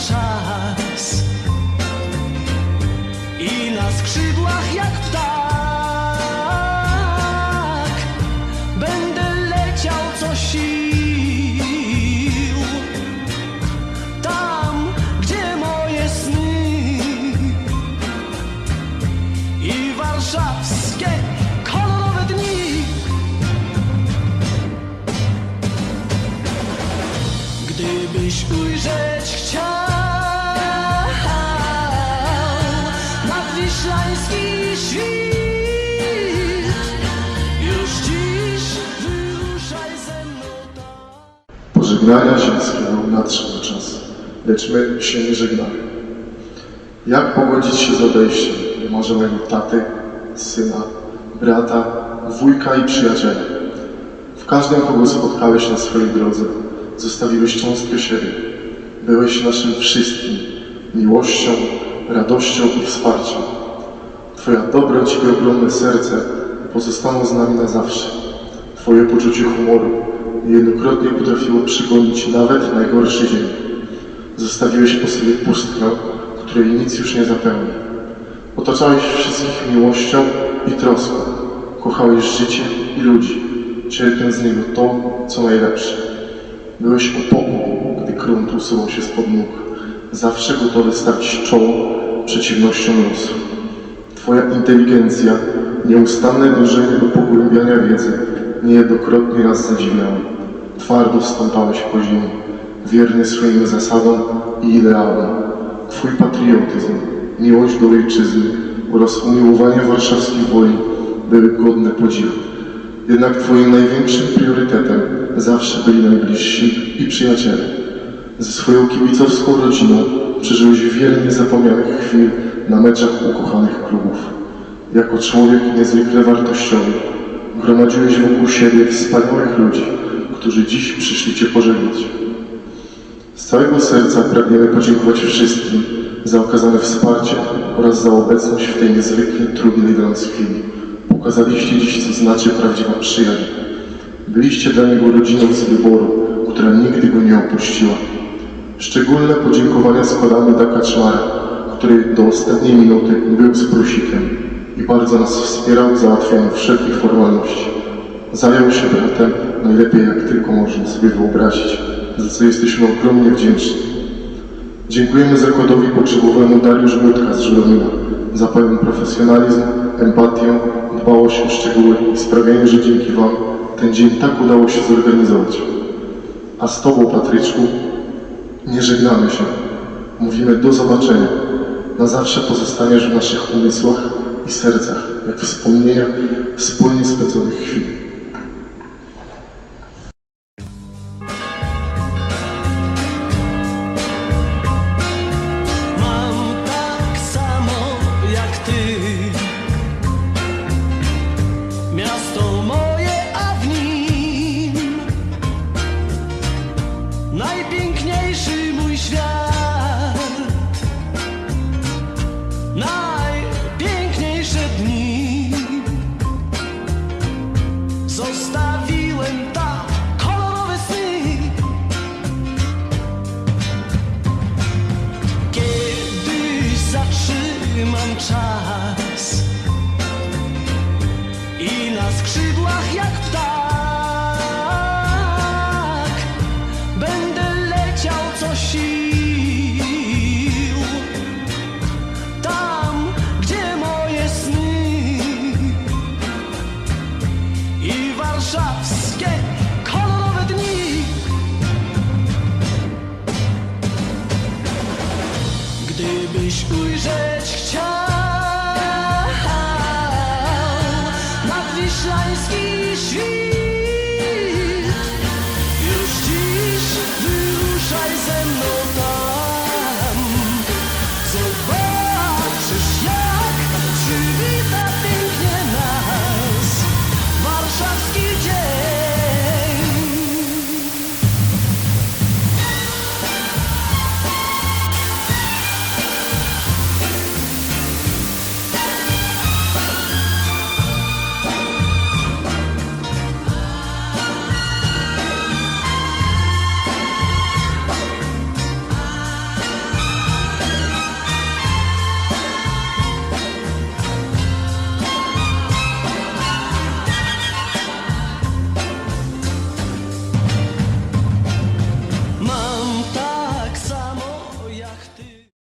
times. dziś ujrzeć chciał Nadwiślański świt Już dziś wyruszaj ze mną tam Pożegnania ziemskiego nadszedł czas, lecz my się nie żegnamy. Jak pogodzić się z odejściem Może wymarzonego taty, syna, brata, wujka i przyjaciela? W każdym, kogo spotkałeś na swojej drodze, zostawiłeś cząstkę siebie. Byłeś naszym wszystkim, miłością, radością i wsparciem. Twoja dobroć i ogromne serce pozostaną z nami na zawsze. Twoje poczucie humoru niejednokrotnie potrafiło przygonić nawet najgorszy dzień. Zostawiłeś po sobie pustkę, której nic już nie zapełni. Otaczałeś wszystkich miłością i troską. Kochałeś życie i ludzi, czerpiąc z niego to, co najlepsze. Byłeś opoką, gdy grunt usuwał się spod nóg, zawsze gotowy stawić czoło przeciwnościom losu. Twoja inteligencja, nieustanne dążenie do pogłębiania wiedzy niejednokrotnie nas zadziwiały. Twardo stąpałeś po ziemi, wierny swoim zasadom i ideałom. Twój patriotyzm, miłość do ojczyzny oraz umiłowanie warszawskiej woli były godne podziwu. Jednak Twoim największym priorytetem zawsze byli najbliżsi i przyjaciele. Ze swoją kibicowską rodziną przeżyłeś wiele niezapomnianych chwil na meczach ukochanych klubów. Jako człowiek niezwykle wartościowy gromadziłeś wokół siebie wspaniałych ludzi, którzy dziś przyszli Cię pożegnać. Z całego serca pragniemy podziękować wszystkim za okazane wsparcie oraz za obecność w tej niezwykle trudnej dla nas chwili. Pokazaliście dziś, co znaczy prawdziwa przyjaźń. Byliście dla niego rodziną z wyboru, która nigdy go nie opuściła. Szczególne podziękowania składamy dla Kaczmara, który do ostatniej minuty był z plusikiem i bardzo nas wspierał w załatwianiu wszelkich formalności. Zajął się bratem najlepiej jak tylko można sobie wyobrazić, za co jesteśmy ogromnie wdzięczni. Dziękujemy zakładowi pogrzebowemu Dariusz Budka z Żurawina za pełen profesjonalizm, empatię, dbałość o szczegóły i sprawienie, że dzięki Wam ten dzień tak udało się zorganizować. A z Tobą, Patryczku, nie żegnamy się. Mówimy do zobaczenia. Na zawsze pozostaniesz w naszych umysłach i sercach, jak wspomnienia wspólnie spędzonych chwil. Zostawiłem tam kolorowe sny Kiedyś zatrzymam czas i na skrzydłach jak ptak ujrzeć chciał. Nadwiślański